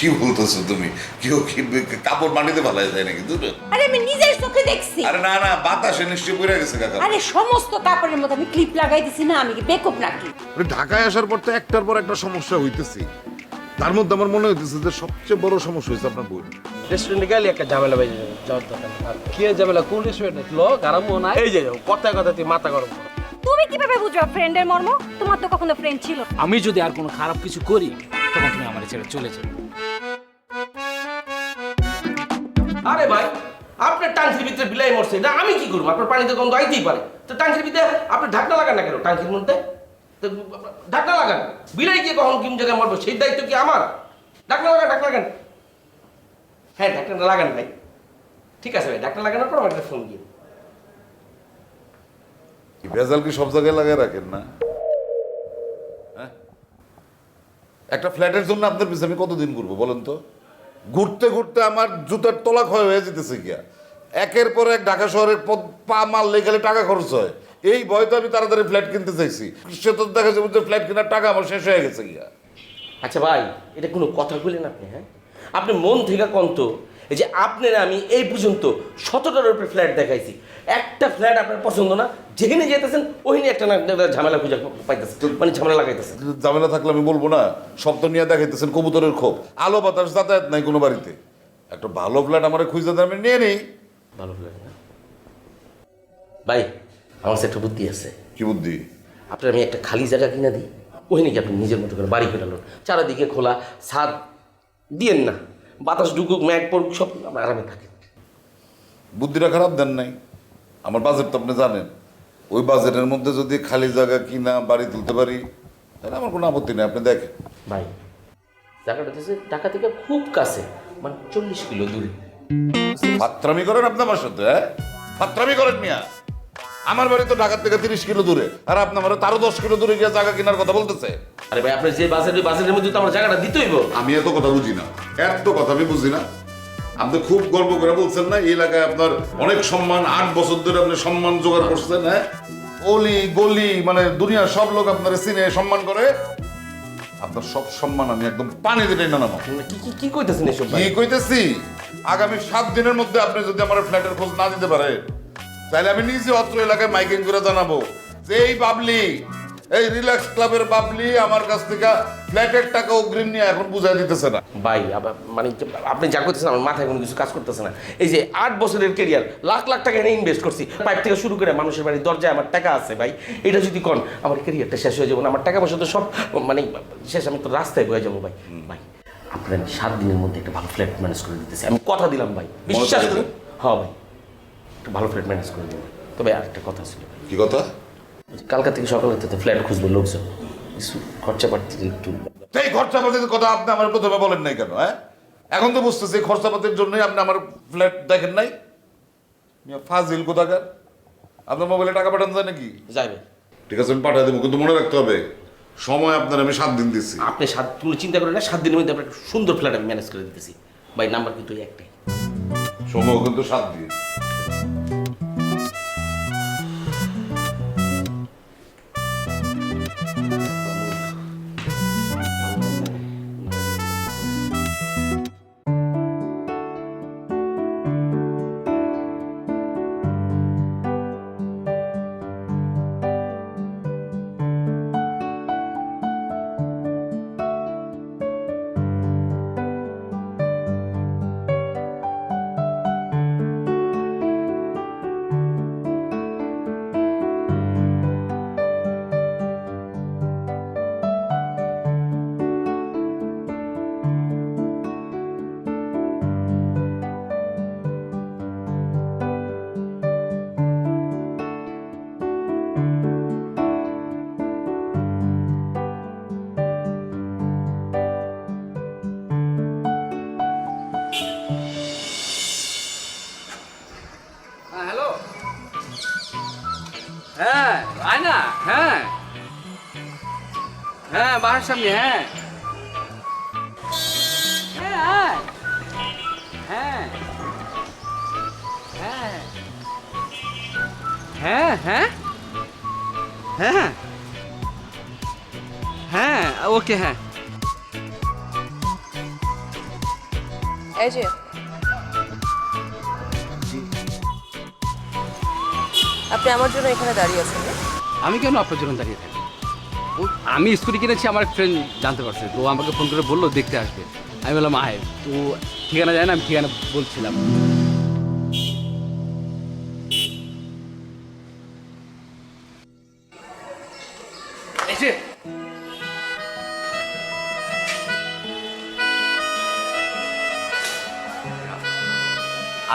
কি বলতেছো তুমি? কেউ কি কাপড় মাটিতে ভালো যায় নাকি? দূরে। আরে আমি নিজের চোখে দেখছি। আরে না না বাতাসে নিশ্চয়ই পড়ে গেছে কাকা। আরে সমস্ত কাপড়ের মধ্যে আমি ক্লিপ লাগাই দিছি না আমি কি বেকুব নাকি? মানে ঢাকায় আসার পর তো একটার পর একটা সমস্যা হইতেছে। তার মধ্যে আমার মনে হইতেছে যে সবচেয়ে বড় সমস্যা হইছে আপনার বই রেস্টুরেন্টে গেলে একটা ঝামেলা বেজে যাবে যাওয়ার দরকার আর কি ঝামেলা কোন রেস্টুরেন্টে লো গারাম না এই যে কথা কথা তুই মাথা গরম করো। তুমি কীভাবে বুঝবে ফ্রেন্ডের মর্ম? তোমার তো কখনো ফ্রেন্ড ছিল আমি যদি আর কোনো খারাপ কিছু করি তখন তুমি আমার ছেড়ে চলে যাবে আরে ভাই আপনার টাঙ্কির ভিতরে বিলাই মরছে। না আমি কি করব? আপনার পানিতে গন্ধ আইতেই পারে। তো টাঙ্কির ভিতরে আপনি ঢাকনা লাগান না কেন টাঙ্কির মধ্যে? তো ঢাকনা লাগান। বিলাই গিয়ে কখন কোন জায়গায় মরবো? সেই দায়িত্ব কি আমার? ঢাকনা লাগান ঢাকনা লাগান। হ্যাঁ ঢাকনাটা লাগান ভাই। ঠিক আছে ভাই ঢাকনা লাগানোর পর আমার ফোন দিয়ে কি ভেজাল কি সব জায়গায় লাগায় রাখেন না? একটা ফ্ল্যাটের জন্য আপনার পিছনে আমি কতদিন ঘুরবো, বলেন তো? ঘুরতে ঘুরতে আমার জুতার তলা ক্ষয় হয়ে যেতেছে গিয়া। একের পর এক ঢাকা শহরের পা মারলে গেলে টাকা খরচ হয়। এই ভয় তো আমি তাড়াতাড়ি ফ্ল্যাট কিনতে চাইছি। সে তো দেখা যাবে যে ফ্ল্যাট কেনার টাকা আমার শেষ হয়ে গেছে গিয়া। আচ্ছা ভাই, এটা কোনো কথা বললেন আপনি হ্যাঁ? আপনি মন থেকে কন্ত এই যে আপনার আমি এই পর্যন্ত শতটার উপরে ফ্ল্যাট দেখাইছি। একটা ফ্ল্যাট আপনার পছন্দ না যেখানে যেতেছেন ওইখানে একটা না ঝামেলা খুঁজে পাইতেছে মানে ঝামেলা লাগাইতেছে ঝামেলা থাকলে আমি বলব না শব্দ নিয়ে দেখাইতেছেন কবুতরের ক্ষোভ আলো বাতাস যাতায়াত নাই কোনো বাড়িতে। একটা ভালো ফ্ল্যাট আমার খুঁজে দেন আমি নিয়ে নেই। ভালো ফ্ল্যাট না। ভাই আমার একটা বুদ্ধি আছে। কি বুদ্ধি? আপনার আমি একটা খালি জায়গা কিনে দিই ওই নাকি আপনি নিজের মতো করে বাড়ি আনুন চারিদিকে খোলা ছাদ দিয়েন না। বাতাস ঢুকুক ম্যাগ পড়ুক সব আমরা আরামে থাকেন বুদ্ধিটা খারাপ দেন নাই। আমার বাজেট তো আপনি জানেন। ওই বাজেটের মধ্যে যদি খালি জায়গা কিনা বাড়ি তুলতে পারি তাহলে আমার কোনো আপত্তি নেই। আপনি দেখেন। ভাই জায়গাটা হচ্ছে ঢাকা থেকে খুব কাছে মানে চল্লিশ কিলো দূরে। ফাত্রামি করেন আপনি আমার সাথে হ্যাঁ? ফাত্রামি করেন মিয়া। আমার বাড়ি তো ঢাকার থেকে তিরিশ কিলো দূরে। আর আপনার আমার তারও দশ কিলো দূরে গিয়ে জায়গা কেনার কথা বলতেছে। আরে ভাই আপনার যে বাজেট ওই বাজেটের মধ্যে তো আমার জায়গাটা দিতেই হইব আমি এত কথা বুঝি না। এত কথা আমি বুঝি না। আপনি খুব গর্ব করে বলছেন না এই এলাকায় আপনার অনেক সম্মান আট বছর ধরে আপনি সম্মান জোগাড় করছেন হ্যাঁ? অলি গলি মানে দুনিয়ার সব লোক আপনার চিনে সম্মান করে। আপনার সব সম্মান আমি একদম পানি দিতে না নামা কি কি কি কইতেছেন এসব কি কইতেছি? আগামী সাত দিনের মধ্যে আপনি যদি আমার ফ্ল্যাটের খোঁজ না দিতে পারেন তাহলে আমি নিজে অত্র এলাকায় মাইকিং করে জানাব যে এই বাবলি এই রিল্যাক্স ক্লাবের বাবলি আমার কাছ থেকে ফ্ল্যাটের টাকা অগ্রিম নিয়ে এখন বুঝাই দিতেছে না। ভাই আবার মানে আপনি যা করতেছেন আমার মাথায় কোনো কিছু কাজ করতেছে না। এই যে আট বছরের কেরিয়ার লাখ লাখ টাকা এনে ইনভেস্ট করছি। পাইপ থেকে শুরু করে মানুষের বাড়ির দরজায় আমার টাকা আছে ভাই। এটা যদি কোন আমার কেরিয়ারটা শেষ হয়ে যাব না। আমার টাকা পয়সা তো সব মানে শেষ আমি তো রাস্তায় বয়ে যাব ভাই। ভাই আপনার আমি সাত দিনের মধ্যে একটা ভালো ফ্ল্যাট ম্যানেজ করে দিতেছি। আমি কথা দিলাম ভাই। বিশ্বাস? করুন। হ্যাঁ ভাই। একটা ভালো ফ্ল্যাট ম্যানেজ করে দেবো তবে আর একটা কথা ছিল। কি কথা? কালকা থেকে সকালে তো ফ্ল্যাট খুঁজবো লোকজন। কিছু খরচা পাতি একটু এই খরচাপাতির কথা আপনি আমার প্রথমে বলেন নাই কেন হ্যাঁ? এখন তো বুঝতেছি খরচা খরচাপাতির জন্যই আপনি আমার ফ্ল্যাট দেখেন নাই। ফাজিল কোথাকার? আপনার মোবাইলে টাকা পাঠানো যায় নাকি? যাইবে। ঠিক আছে আমি পাঠিয়ে দেবো কিন্তু মনে রাখতে হবে সময় আপনার আমি সাত দিন দিচ্ছি আপনি সাত তুমি চিন্তা করেন না সাত দিনের মধ্যে আপনার একটা সুন্দর ফ্ল্যাট আমি ম্যানেজ করে দিতেছি। ভাই নাম্বার কিন্তু একটাই। সময় কিন্তু সাত দিন। সামনে হ্যাঁ। হ্যাঁ হ্যাঁ। হ্যাঁ। হ্যাঁ হ্যাঁ। হ্যাঁ। হ্যাঁ ওকে হ্যাঁ। এই যে। আপনি আমার জন্য এখানে দাঁড়িয়ে আছেন। আমি কেন আপনার জন্য দাঁড়িয়ে থাকি? আমি স্কুটি কিনেছি, আমার ফ্রেন্ড জানতে পারছে। তো আমাকে ফোন করে বলল, দেখতে আসবে। আমি বললাম, আয়। তো ঠিকানা যায় না, আমি ঠিকানা বলছিলাম।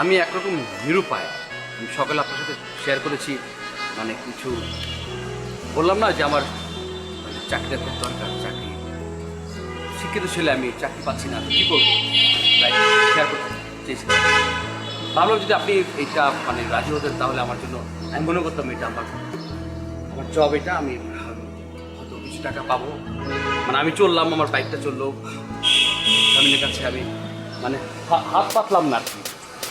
আমি একরকম নিরুপায়। আমি সকালে আপনার সাথে শেয়ার করেছি মানে কিছু বললাম না যে আমার চাকরিটা খুব দরকার, চাকরি। শিক্ষিত ছেলে আমি চাকরি পাচ্ছি না কী করব? শেয়ার ভাবলাম যদি আপনি এইটা মানে রাজি হতেন, তাহলে আমার জন্য, আমি মনে করতাম এটা আমার আমার জব এটা, আমি হয়তো কিছু টাকা পাবো। মানে আমি চললাম, আমার বাইকটা চলল। ফ্যামিলির কাছে আমি মানে হাত পাতলাম না আর কি।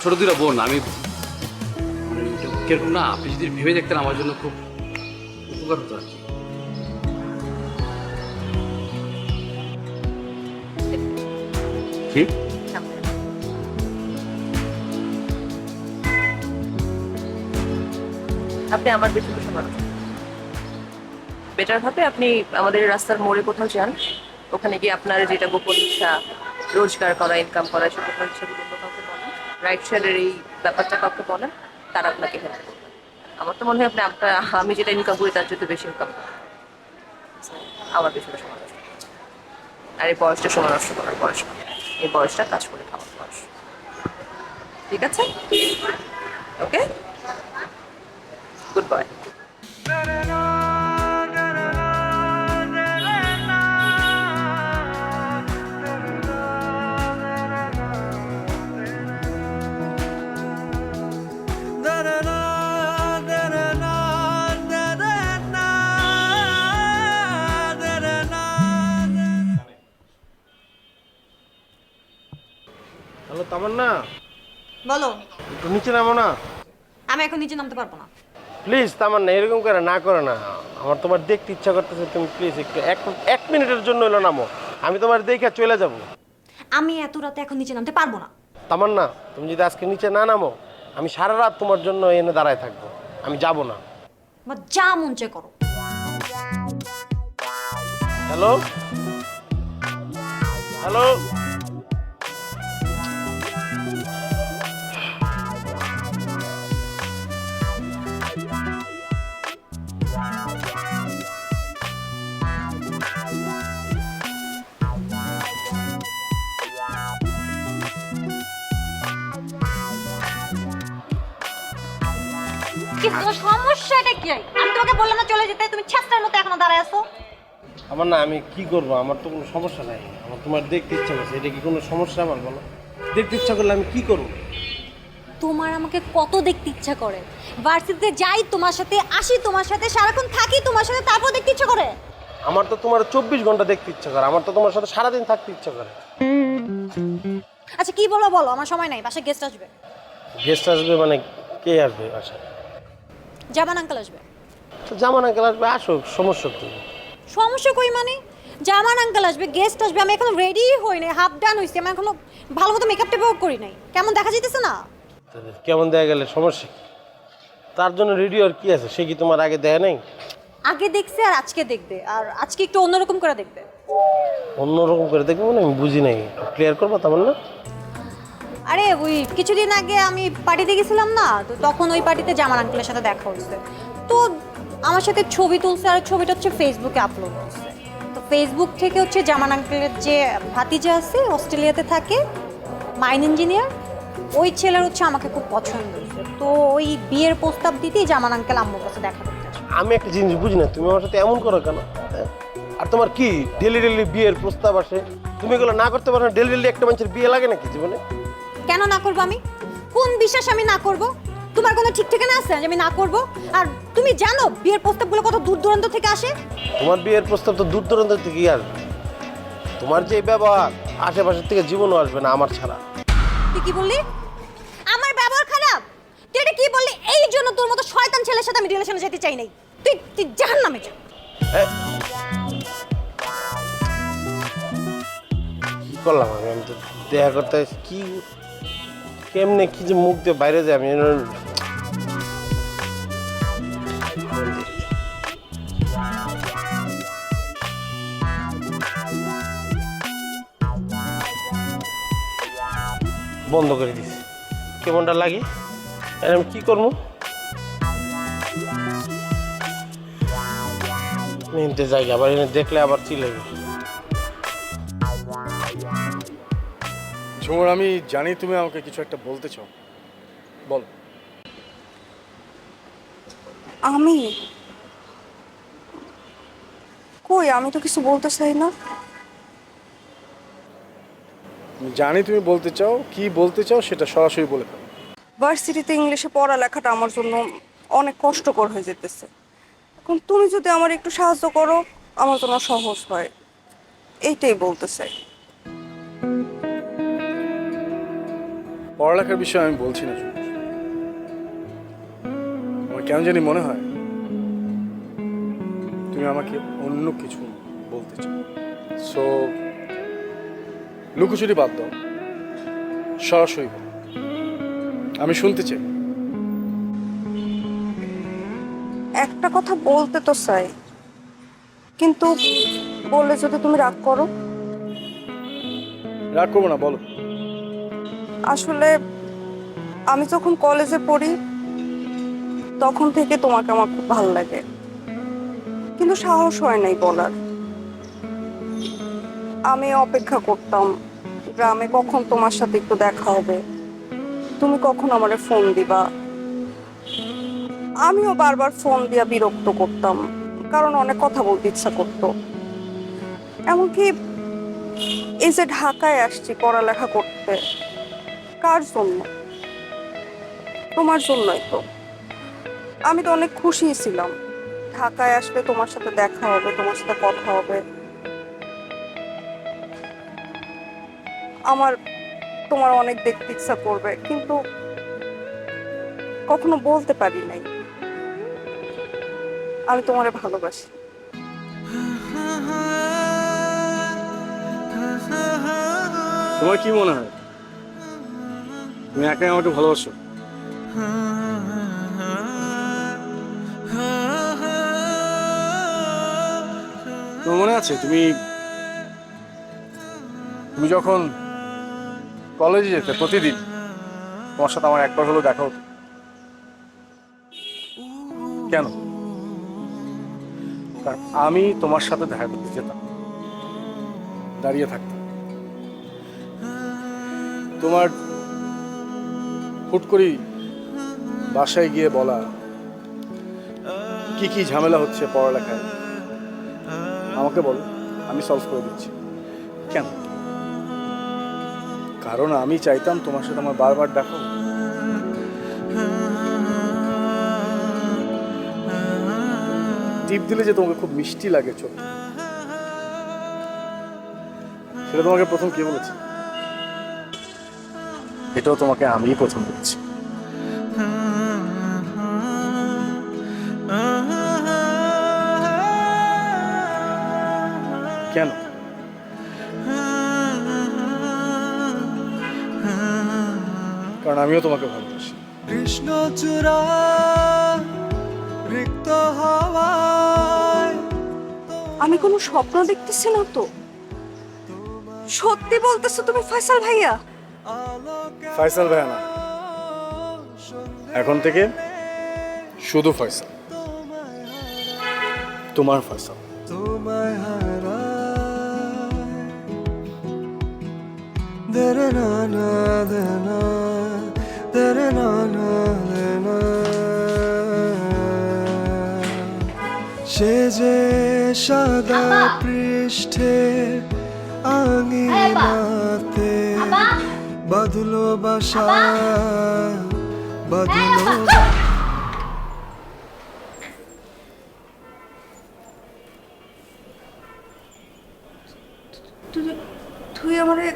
ছোটো দুটো বোন, আমি মানে কীরকম না, আপনি যদি ভেবে দেখতেন আমার জন্য খুব উপকার হতো আর কি। ঠিক আপনি আমার বেশি মানুষ বেটার ভাবে আপনি আমাদের রাস্তার মোড়ে কোথাও যান, ওখানে গিয়ে আপনার যেটা গোপন ইচ্ছা, রোজগার করা ইনকাম করা সেটা গোপন কাউকে বলেন রাইট সাইডের এই ব্যাপারটা কাউকে বলেন, তারা আপনাকে হেল্প করবে। আমার তো মনে হয় আপনি আপনার, আমি যেটা ইনকাম করি তার যদি বেশি ইনকাম আমার বেশি মানুষ আর এই বয়সটা সময় নষ্ট করার বয়স। এই বয়সটা কাজ করে খাওয়ার বয়স। ঠিক আছে? Okay good bye Tamanna. বলো। একটু নিচে নামো না। আমি এখন নিচে নামতে পারব না। প্লিজ তামান্না এরকম করে না করো না। আমার তোমার দেখতে ইচ্ছা করতেছে তুমি প্লিজ একটু এক এক মিনিটের জন্য হলো নামো। আমি তোমার দেখে চলে যাব। আমি এত রাতে এখন নিচে নামতে পারব না। তামান্না তুমি যদি আজকে নিচে না নামো আমি সারা রাত তোমার জন্য এনে দাঁড়ায় থাকব। আমি যাব না। বা যা মন চায় করো। হ্যালো? হ্যালো? কি সমস্যাটা কি? আমি তোমাকে বললাম না চলে যেতে তুমি ছেস্তার মতো এখনও দাঁড়ায় আছো। আমার না আমি কি করব? আমার তো কোনো সমস্যা নাই। আমার তোমার দেখতে ইচ্ছা করছে এটা কি কোনো সমস্যা আমার বলো? দেখতে ইচ্ছা করলে আমি কি করব? তোমার আমাকে কত দেখতে ইচ্ছা করে? ভার্সিটিতে যাই তোমার সাথে আসি তোমার সাথে সারাক্ষণ থাকি তোমার সাথে তারপর দেখতে ইচ্ছা করে। আমার তো তোমার চব্বিশ ঘণ্টা দেখতে ইচ্ছা করে আমার তো তোমার সাথে সারাদিন থাকতে ইচ্ছা করে। আচ্ছা কি বলো বলো আমার সময় নাই বাসায় গেস্ট আসবে। গেস্ট আসবে মানে কে আসবে বাসায়? জামান আঙ্কেল আসবে। তো জামান আঙ্কেল আসবে আসো সমস্যা কি? সমস্যা কই মানে? জামান আঙ্কেল আসবে গেস্ট আসবে আমি এখনও রেডি হই নাই হাফ ডান হইছি আমি এখনও ভালো মতো মেকআপ টেপও করি নাই। কেমন দেখা যাইতেছে না? কেমন দেখা গেলে সমস্যা তার জন্য রেডি আর কি আছে? সে কি তোমার আগে দেয় নাই? আগে দেখছে আর আজকে দেখবে আর আজকে একটু অন্যরকম করে দেখবে। অন্যরকম করে দেখব না আমি বুঝি নাই। ক্লিয়ার করব তেমন না আরে ওই কিছুদিন আগে আমি পার্টিতে গেছিলাম না, তো তখন ওই পার্টিতে জামান আঙ্কেলের সাথে দেখা হয়েছে তো আমার সাথে ছবি তুলছে আর ছবিটা হচ্ছে ফেসবুকে আপলোড করছে তো ফেসবুক থেকে হচ্ছে জামান আঙ্কেলের যে ভাতিজা আছে, অস্ট্রেলিয়াতে থাকে, মাইন ইঞ্জিনিয়ার, ওই ছেলের হচ্ছে আমাকে খুব পছন্দ তো ওই বিয়ের প্রস্তাব দিতেই জামান আঙ্কেল আম্মুর কাছে দেখা করতে আমি একটা জিনিস বুঝি না, তুমি আমার সাথে এমন করো কেন? হ্যাঁ? আর তোমার কি ডেলি ডেলি বিয়ের প্রস্তাব আসে? তুমি এগুলো না করতে পারো ডেলি ডেলি একটা মানুষের বিয়ে লাগে নাকি জীবনে? কেন না করব আমি? কোন বিশ্বাস আমি না করব? তোমার কোনো ঠিক ঠিকানা আছে যে আমি না করব? আর তুমি জানো বিয়ের প্রস্তাবগুলো কত দূর দূরান্ত থেকে আসে? তোমার বিয়ের প্রস্তাব তো দূর দূরান্ত থেকেই আসবে। তোমার যে ব্যবহার আশেপাশের থেকে জীবনও আসবে না আমার ছাড়া। তুই কি বললি? আমার ব্যবহার খারাপ? তুই এটা কি বললি? এই জন্য তোর মতো শয়তান ছেলের সাথে আমি রিলেশনে যেতে চাই নাই। তুই তুই জাহান্নামে যা। কি করলাম আমি? আমি তো দেখা করতে কি কেমনে কি যে মুখ দিয়ে বাইরে যায় আমি বন্ধ করে দিছি। কেমনটা লাগে? আমি কি করব? নিতে যাই, আবার এনে দেখলে আবার চিলেবে ঝুমুর আমি জানি তুমি আমাকে কিছু একটা বলতে চাও। বলো। আমি? কই আমি তো কিছু বলতে চাই না। আমি জানি তুমি বলতে চাও কি বলতে চাও সেটা সরাসরি বলে ফেলো। ভার্সিটিতে ইংলিশে পড়ালেখাটা আমার জন্য অনেক কষ্টকর হয়ে যেতেছে। এখন তুমি যদি আমার একটু সাহায্য করো আমার জন্য সহজ হয়। এইটাই বলতে চাই। পড়ালেখার বিষয়ে আমি বলছি না আমার কেন জানি মনে হয় তুমি আমাকে অন্য কিছু বলতে চাও। সো লুকোচুরি বাদ দাও। সরাসরি আমি শুনতে চাই। একটা কথা বলতে তো চাই। কিন্তু বললে যদি তুমি রাগ করো? রাগ করব না বলো। আসলে আমি যখন কলেজে পড়ি, তখন থেকে তোমাকে আমার খুব ভালো লাগে। কিন্তু সাহস হয় নাই বলার। আমি অপেক্ষা করতাম, গ্রামে কখন তোমার সাথে একটু দেখা হবে? তুমি কখন আমারে ফোন দিবা? আমিও বারবার ফোন দিয়া বিরক্ত করতাম, কারণ অনেক কথা বলতে ইচ্ছা করতো। এমনকি এই যে ঢাকায় আসছি পড়ালেখা করতে কার জন্য? তোমার জন্যই তো। আমি তো অনেক খুশি ছিলাম। ঢাকায় আসলে তোমার সাথে দেখা হবে, তোমার সাথে কথা হবে। আমার, তোমার অনেক দেখতে ইচ্ছা করবে, কিন্তু কখনো বলতে পারি নাই। আমি তোমারে ভালোবাসি। তোমার কি মনে হয়? তুমি একাই আমাকে ভালোবাসো। তোমার মনে আছে? তুমি তুমি যখন কলেজে যেতে প্রতিদিন, তোমার সাথে আমার একবার হলেও দেখা হতো। কেন? কারণ আমি তোমার সাথে দেখা করতে যেতাম। দাঁড়িয়ে থাকতাম। তোমার হুট করেই বাসায় গিয়ে বলা, কি কি ঝামেলা হচ্ছে পড়ালেখায়? আমাকে বলো, আমি সলভ করে দিচ্ছি। কেন? কারণ আমি চাইতাম তোমার সাথে আমার বারবার দেখো টিপ দিলে যে তোমাকে খুব মিষ্টি লাগে চোখ। সেটা তোমাকে প্রথম কে বলেছে? এটাও তোমাকে আমিই প্রথম বলেছি। কেন? কারণ আমিও তোমাকে ভালোবাসি। কৃষ্ণ চূড়া রিক্ত হওয়ায় আমি কোনো স্বপ্ন দেখতেছি না তো। সত্যি বলতেছো তুমি ফয়সাল ভাইয়া? ফয়সাল ভাইয়া না? এখন থেকে শুধু ফয়সাল। তোমার ফয়সাল। তোমায় না না না না না দে সে যে সাদা পৃষ্ঠে আঙিনাতে বাঁধলো বাসা বাজলো তুই তুই আমারে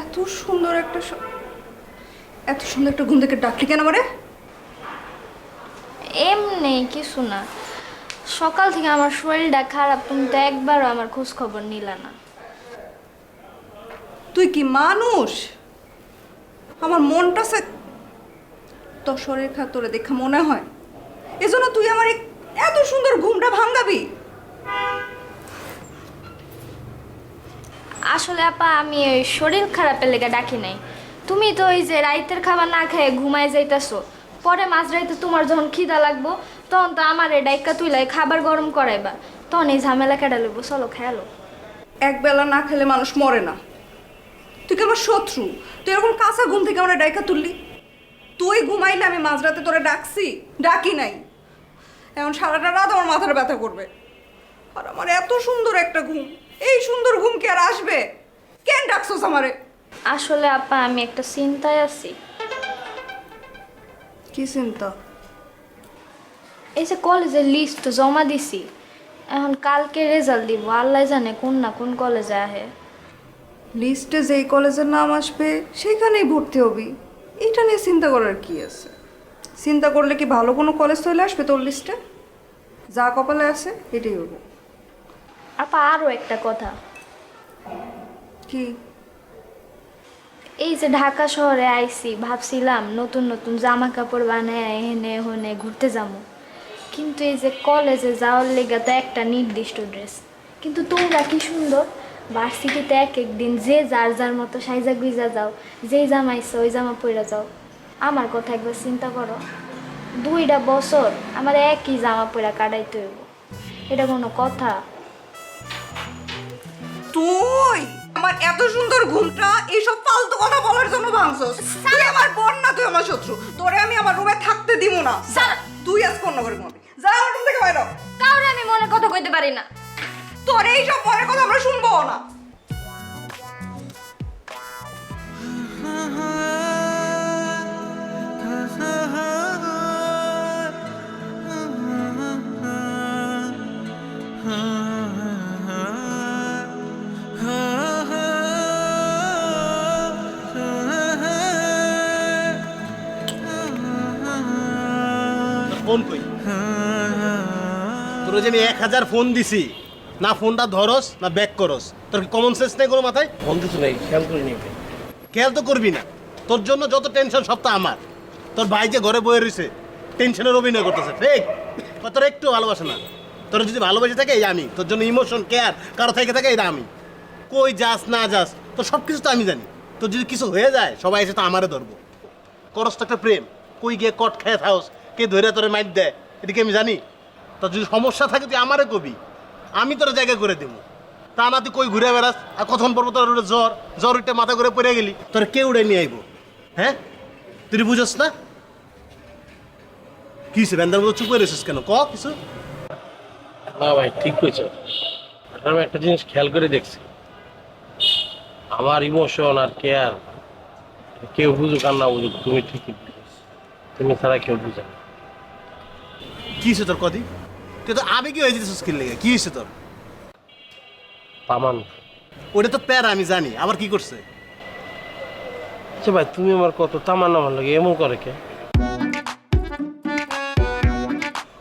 এত সুন্দর একটা এত সুন্দর একটা ঘুম থেকে ডাকলি কেন আমারে? এমনি কিছু না। সকাল থেকে আমার শরীরটা খারাপ তুমি তো একবারও আমার খোঁজ খবর নিলে না। তুই কি মানুষ? আমার মনটা সে তোর শরীর খারাপ তোরে দেখা মনে হয়। এজন্য তুই আমার এত সুন্দর ঘুমটা ভাঙাবি। আসলে আপা আমি ওই শরীর খারাপের লেগে ডাকি নাই। তুমি তো ওই যে রাইতের খাবার না খেয়ে ঘুমায় যাইতাছো। পরে মাঝরাইতে তোমার যখন খিদা লাগবো তখন তো আমার এই ডাইকা তুইলাই খাবার গরম করাইবা। তখন এই ঝামেলা কেটে লইব চলো খেয়ালো। এক বেলা না খেলে মানুষ মরে না। তুই কি আমার শত্রু? তুই এরকম কাঁচা ঘুম থেকে আমরা ডাইকা তুললি? তুই ঘুমাইলে আমি মাঝরাতে তোরে ডাকছি? ডাকি নাই। এখন সারাটা রাত আমার মাথার ব্যথা করবে। আর আমার এত সুন্দর একটা ঘুম। এই সুন্দর ঘুম কি আর আসবে? কেন ডাকছোস আমারে? আসলে আপা আমি একটা চিন্তায় আছি। কি চিন্তা? এই যে কলেজের লিস্ট জমা দিছি এখন কালকে রেজাল্ট দিব আল্লাহ জানে কোন না কোন কলেজে আহে। লিস্টে যেই কলেজের নাম আসবে সেখানেই ভর্তি হবি। এটা নিয়ে চিন্তা করার কি আছে? চিন্তা করলে কি ভালো কোনো কলেজ চলে আসবে তোর লিস্টে? যা কপালে আছে এটাই হব। আপা আরও একটা কথা। কি? এই যে ঢাকা শহরে আইছি ভাবছিলাম নতুন নতুন জামা কাপড় বানায় এনে হনে ঘুরতে যাব। কিন্তু এই যে কলেজে যাওয়ার লেগে তো একটা নির্দিষ্ট ড্রেস কিন্তু তোমরা কি সুন্দর? ভার্সিটিতে এক একদিন যে যার যার মতো সাইজা গুইজা যাও যেই জামা ইচ্ছে ওই জামা পরে যাও। আমার কথা একবার চিন্তা করো। দুইটা বছর আমার একই জামা পরে কাটাইতে হইব। এটা কোনো কথা? তুই আমার এত সুন্দর ঘুমটা এইসব ফালতু কথা বলার জন্য ভাঙছস। তুই আমার বোন না তুই আমার শত্রু। তোরে আমি আমার রুমে থাকতে দিব না। তুই আজ কোন করে ঘুমাবি? যা আমার রুম থেকে বাইরে কাউরে আমি মনে কথা কইতে পারি না। তোর এইসব পরের কথা আমরা শুনব না। ফোন কই? তোর যে আমি এক হাজার ফোন দিছি। না ফোনটা ধরস না ব্যাক করস। তোর কি কমন সেন্স নেই কোনো মাথায়? ফোন কিছু নাই খেয়াল করিনি ভাই খেয়াল তো করবি না। তোর জন্য যত টেনশন সব তো আমার। তোর ভাই যে ঘরে বয়ে রয়েছে টেনশনের অভিনয় করতেছে। ফেক তোর একটু ভালোবাসে না। তোর যদি ভালোবাসে থাকে এই আমি। তোর জন্য ইমোশন কেয়ার কারও থেকে থাকে এটা আমি। কই যাস না যাস তোর সব কিছু তো আমি জানি। তোর যদি কিছু হয়ে যায় সবাই এসে তো আমারে ধরবো। করস তো একটা প্রেম। কই গিয়ে কট খেয়ে থাকস কে ধরে তোরে মাইট দেয় এদিকে আমি জানি? তোর যদি সমস্যা থাকে তুই আমারে কবি। আমি তোর জায়গা করে দেবো তা না তুই কই ঘুরে বেড়াস? আর কখন পর্ব তোর জ্বর? জ্বর উঠে মাথা করে পড়ে গেলি। তোর কে উড়ে নিয়ে আইব? হ্যাঁ? তুই বুঝস না? কি ব্যান্ডার মতো চুপ করে কেন? ক কিছু? না ভাই ঠিক কইছো। আমি একটা জিনিস খেয়াল করে দেখছি। আমার ইমোশন আর কেয়ার কেউ বুঝুক আর না বুঝুক তুমি ঠিকই বুঝেছ। তুমি ছাড়া কেউ বুঝে কি হয়েছে তোর কদি? তুই তো আবেগে হয়ে যেতেছিস লেগে? কি হয়েছে তোর? পামান। ওটা তো প্যারা আমি জানি। আবার কি করছে? আচ্ছা ভাই তুমি আমার কত তামান আমার লাগে এমন করে কে?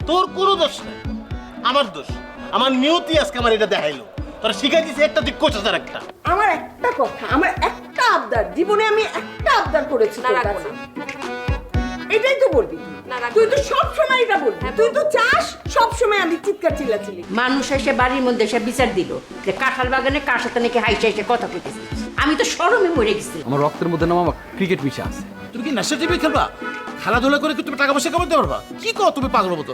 তোর কোনো দোষ নেই। আমার দোষ। আমার নিয়তি আজকে আমার এটা দেখাইলো। তোরা শিখাই দিছে একটা দিক করছে তার একটা? আমার একটা কথা আমার একটা আবদার। জীবনে আমি একটা আবদার করেছি তোর কাছে। এটাই তো বলবি। তুই তো সব সময় এটা বল তুই তো চাস সব সময় আমি চিৎকার চিল্লাচিল্লি। মানুষ এসে বাড়ির মধ্যে এসে বিচার দিল যে কাঁঠাল বাগানে কার সাথে নাকি হাইসে হাইসে কথা কইতেছে। আমি তো সরমে মরে গেছি। আমার রক্তের মধ্যে না আমার ক্রিকেট মিশে আছে। তুমি কি ন্যাশনাল টিভি খেলবা? খেলাধুলা করে কি তুমি টাকা পয়সা কামাতে পারবা? কি কর তুমি পাগল মতো?